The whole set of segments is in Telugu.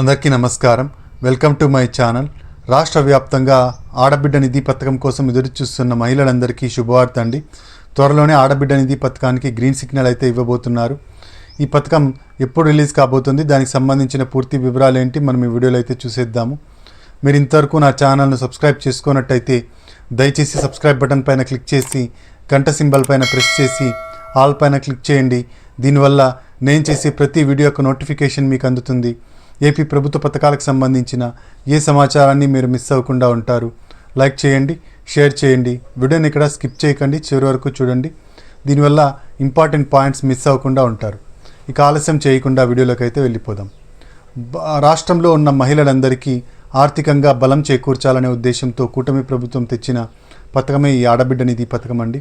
అందరికీ నమస్కారం. Welcome to my channel. రాష్ట్ర వ్యాప్తంగా ఆడబిడ్డ నిధి పథకం కోసం ఎదురు చూస్తున్న మహిళలందరికీ శుభవార్త అండి. త్వరలోనే ఆడబిడ్డ నిధి పథకానికి గ్రీన్ సిగ్నల్ అయితే ఇవ్వబోతున్నారు. ఈ పథకం ఎప్పుడు రిలీజ్ కాబోతుంది? దానికి సంబంధించిన పూర్తి వివరాలు ఏంటి? మనం ఈ వీడియోలో అయితే చూసేద్దాము. మీరు ఇంతవరకు నా ఛానల్ను సబ్స్క్రైబ్ చేసుకున్నట్టయితే దయచేసి సబ్స్క్రైబ్ బటన్ పైన క్లిక్ చేసి గంట సింబల్ పైన ప్రెస్ చేసి ఆల్ పైన క్లిక్ చేయండి. దీనివల్ల నేను చేసే ప్రతి వీడియో యొక్క నోటిఫికేషన్ మీకు అందుతుంది. ఏపీ ప్రభుత్వ పథకాలకు సంబంధించిన ఏ సమాచారాన్ని మీరు మిస్ అవ్వకుండా ఉంటారు? లైక్ చేయండి షేర్ చేయండి. వీడియోని ఇక్కడ స్కిప్ చేయకండి చివరి వరకు చూడండి. దీనివల్ల ఇంపార్టెంట్ పాయింట్స్ మిస్ అవ్వకుండా ఉంటారు. ఇక ఆలస్యం చేయకుండా వీడియోలోకి అయితే వెళ్ళిపోదాం. రాష్ట్రంలో ఉన్న మహిళలందరికీ ఆర్థికంగా బలం చేకూర్చాలనే ఉద్దేశంతో కూటమి ప్రభుత్వం తెచ్చిన పథకమే ఈ ఆడబిడ్డ నిధి పథకం అండి.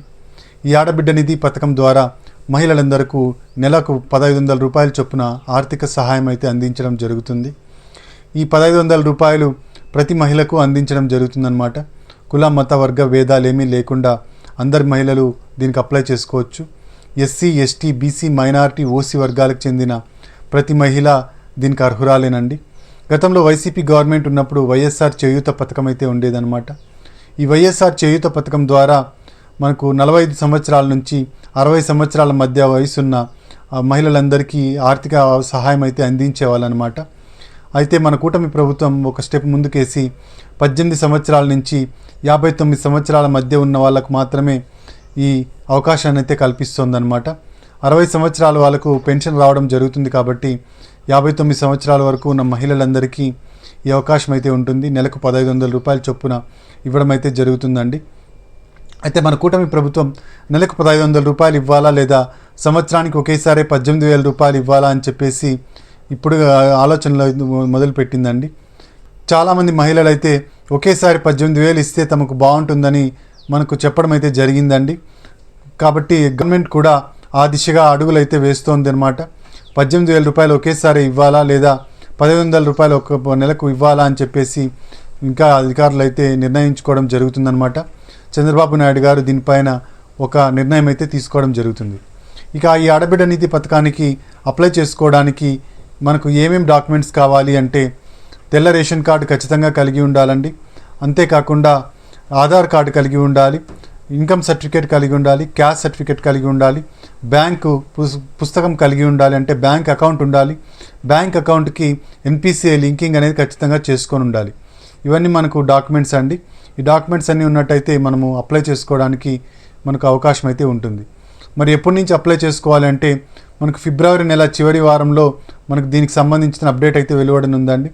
ఈ ఆడబిడ్డ నిధి పథకం ద్వారా మహిళలందరకు నెలకు పదహైదు వందల రూపాయల చొప్పున ఆర్థిక సహాయం అయితే అందించడం జరుగుతుంది. ఈ పదహైదు వందల రూపాయలు ప్రతి మహిళకు అందించడం జరుగుతుందన్నమాట. కుల మత వర్గ భేదాలేమీ లేకుండా అందరి మహిళలు దీనికి అప్లై చేసుకోవచ్చు. SC ST BC minority OC వర్గాలకు చెందిన ప్రతి మహిళ దీనికి అర్హురాలేనండి. గతంలో వైసీపీ గవర్నమెంట్ ఉన్నప్పుడు వైఎస్ఆర్ చేయూత పథకం అయితే ఉండేదన్నమాట. ఈ వైఎస్ఆర్ చేయూత పథకం ద్వారా మనకు నలభై ఐదు సంవత్సరాల నుంచి అరవై సంవత్సరాల మధ్య వయసున్న మహిళలందరికీ ఆర్థిక సహాయం అయితే అందించేవాళ్ళనమాట. అయితే మన కూటమి ప్రభుత్వం ఒక స్టెప్ ముందుకేసి పద్దెనిమిది సంవత్సరాల నుంచి యాభై తొమ్మిది సంవత్సరాల మధ్య ఉన్న వాళ్ళకు మాత్రమే ఈ అవకాశాన్ని అయితే కల్పిస్తుందన్నమాట అరవై సంవత్సరాల వాళ్ళకు పెన్షన్ రావడం జరుగుతుంది కాబట్టి యాభై తొమ్మిది సంవత్సరాల వరకు ఉన్న మహిళలందరికీ ఈ అవకాశం అయితే ఉంటుంది. నెలకు పదహైదు వందల రూపాయల చొప్పున ఇవ్వడం అయితే జరుగుతుందండి. అయితే మన కూటమి ప్రభుత్వం నెలకు పదహైదు వందల రూపాయలు ఇవ్వాలా లేదా సంవత్సరానికి ఒకేసారి పద్దెనిమిది వేల రూపాయలు ఇవ్వాలా అని చెప్పేసి ఇప్పుడు ఆలోచనలో ఆలోచనలు చాలామంది మహిళలు అయితే ఒకేసారి పద్దెనిమిది వేలు ఇస్తే తమకు బాగుంటుందని మనకు చెప్పడం అయితే జరిగిందండి. కాబట్టి గవర్నమెంట్ కూడా ఆ దిశగా అడుగులు అయితే వేస్తోంది అనమాట పద్దెనిమిది వేల రూపాయలు ఒకేసారి ఇవ్వాలా లేదా పదిహేను వందల రూపాయలు ఒక నెలకు ఇవ్వాలా అని చెప్పేసి ఇంకా అధికారులు అయితే నిర్ణయించుకోవడం జరుగుతుందన్నమాట. చంద్రబాబు నాయుడు గారు దీనిపైన ఒక నిర్ణయం అయితే తీసుకోవడం జరుగుతుంది. ఇక ఈ ఆడబిడ్డ నీతి పథకానికి అప్లై చేసుకోవడానికి మనకు ఏమేం డాక్యుమెంట్స్ కావాలి అంటే తెల్ల రేషన్ కార్డు ఖచ్చితంగా కలిగి ఉండాలండి. అంతేకాకుండా ఆధార్ కార్డు కలిగి ఉండాలి ఇన్కమ్ సర్టిఫికేట్ కలిగి ఉండాలి క్యాష్ సర్టిఫికేట్ కలిగి ఉండాలి బ్యాంకు పుస్- పుస్తకం కలిగి ఉండాలి అంటే బ్యాంక్ అకౌంట్ ఉండాలి. బ్యాంక్ అకౌంట్కి ఎన్పిసిఐ లింకింగ్ అనేది ఖచ్చితంగా చేసుకొని ఉండాలి. ఇవన్నీ మనకు డాక్యుమెంట్స్ అండి. ఈ డాక్యుమెంట్స్ అన్నీ ఉన్నట్టయితే మనము అప్లై చేసుకోవడానికి మనకు అవకాశం అయితే ఉంటుంది. మరి ఎప్పటి నుంచి అప్లై చేసుకోవాలంటే మనకు ఫిబ్రవరి నెల చివరి వారంలో మనకు దీనికి సంబంధించిన అప్డేట్ అయితే వెలువడనుందండి.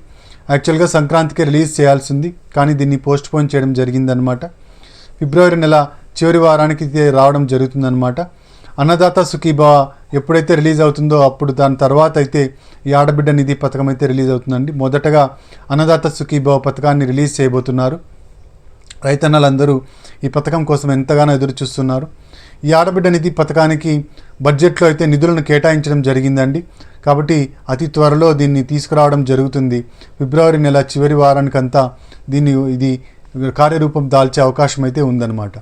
యాక్చువల్గా సంక్రాంతికి రిలీజ్ చేయాల్సింది కానీ దీన్ని పోస్ట్ పోన్ చేయడం జరిగిందనమాట. ఫిబ్రవరి నెల చివరి వారానికి రావడం జరుగుతుందనమాట. అన్నదాత సుఖీభావ ఎప్పుడైతే రిలీజ్ అవుతుందో అప్పుడు దాని తర్వాత అయితే ఈ ఆడబిడ్డ నిధి పథకం అయితే రిలీజ్ అవుతుందండి. మొదటగా అన్నదాత సుఖీభావ పథకాన్ని రిలీజ్ చేయబోతున్నారు. రైతన్నలందరూ ఈ పథకం కోసం ఎంతగానో ఎదురు చూస్తున్నారు ఈ ఆడబిడ్డ నిధి పథకానికి బడ్జెట్లో అయితే నిధులను కేటాయించడం జరిగిందండి. కాబట్టి అతి త్వరలో దీన్ని తీసుకురావడం జరుగుతుంది. ఫిబ్రవరి నెల చివరి వారానికంతా దీన్ని ఇది కార్యరూపం దాల్చే అవకాశం అయితే ఉందన్నమాట.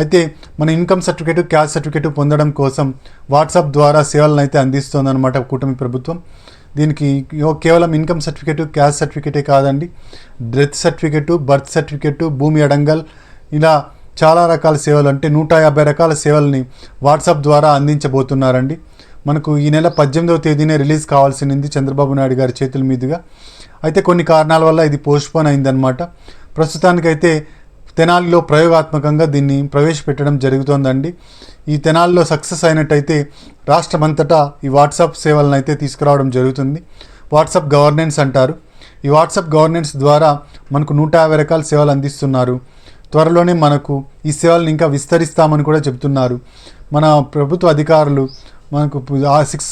అయితే మన ఇన్కమ్ సర్టిఫికేట్ క్యాష్ సర్టిఫికేట్ పొందడం కోసం వాట్సాప్ ద్వారా సేవలను అయితే అందిస్తోందన్నమాట కూటమి ప్రభుత్వం. దీనికి కేవలం ఇన్కమ్ సర్టిఫికేట్ క్యాష్ సర్టిఫికేటే కాదండి. డెత్ సర్టిఫికేటు బర్త్ సర్టిఫికేటు భూమి అడంగల్ ఇలా చాలా రకాల సేవలు అంటే నూట యాభై రకాల సేవల్ని వాట్సాప్ ద్వారా అందించబోతున్నారండి. మనకు ఈ నెల పద్దెనిమిదవ తేదీనే రిలీజ్ కావాల్సింది చంద్రబాబు నాయుడు గారి చేతుల మీదుగా. అయితే కొన్ని కారణాల వల్ల ఇది పోస్ట్పోన్ అయిందనమాట ప్రస్తుతానికైతే తెనాలిలో ప్రయోగాత్మకంగా దీన్ని ప్రవేశపెట్టడం జరుగుతోందండి. ఈ తెనాలిలో సక్సెస్ అయినట్టయితే రాష్ట్రమంతటా ఈ వాట్సాప్ సేవలను అయితే తీసుకురావడం జరుగుతుంది. వాట్సాప్ గవర్నెన్స్ అంటారు. ఈ వాట్సాప్ గవర్నెన్స్ ద్వారా మనకు నూట యాభై రకాల సేవలు అందిస్తున్నారు. త్వరలోనే మనకు ఈ సేవలను ఇంకా విస్తరిస్తామని కూడా చెబుతున్నారు. మన ప్రభుత్వ అధికారులు మనకు ఆ సిక్స్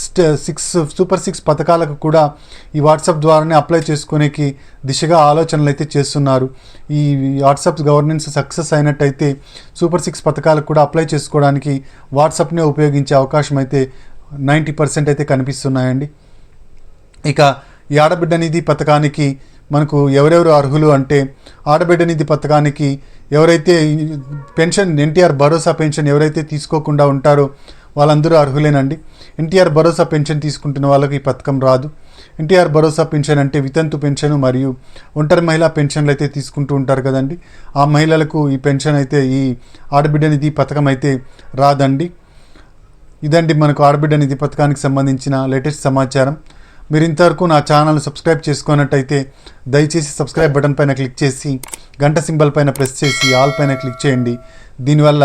సిక్స్ సూపర్ సిక్స్ పథకాలకు కూడా ఈ వాట్సాప్ ద్వారానే అప్లై చేసుకునేకి దిశగా ఆలోచనలు అయితే చేస్తున్నారు. ఈ వాట్సాప్ గవర్నెన్స్ సక్సెస్ అయినట్టయితే సూపర్ సిక్స్ పథకాలకు కూడా అప్లై చేసుకోవడానికి వాట్సాప్నే ఉపయోగించే అవకాశం అయితే నైంటీ పర్సెంట్ అయితే కనిపిస్తున్నాయండి. ఇక ఈ ఆడబిడ్డ నిధి పథకానికి మనకు ఎవరెవరు అర్హులు అంటే ఆడబిడ్డ నిధి పథకానికి ఎవరైతే పెన్షన్ ఎన్టీఆర్ భరోసా పెన్షన్ ఎవరైతే తీసుకోకుండా ఉంటారో వాళ్ళందరూ అర్హులేనండి. ఎన్టీఆర్ భరోసా పెన్షన్ తీసుకుంటున్న వాళ్ళకి ఈ పథకం రాదు. ఎన్టీఆర్ భరోసా పెన్షన్ అంటే వితంతు పెన్షన్ మరియు ఒంటరి మహిళా పెన్షన్లు అయితే తీసుకుంటూ ఉంటారు కదండి. ఆ మహిళలకు ఈ పెన్షన్ అయితే ఈ ఆడబిడ్డ నిధి పథకం అయితే రాదండి. ఇదండి మనకు ఆడబిడ్డ నిధి పథకానికి సంబంధించిన లేటెస్ట్ సమాచారం. మీరు ఇంతవరకు నా ఛానల్ సబ్స్క్రైబ్ చేసుకున్నట్టయితే దయచేసి సబ్స్క్రైబ్ బటన్ పైన క్లిక్ చేసి గంట సింబల్ పైన ప్రెస్ చేసి ఆల్ పైన క్లిక్ చేయండి. దీనివల్ల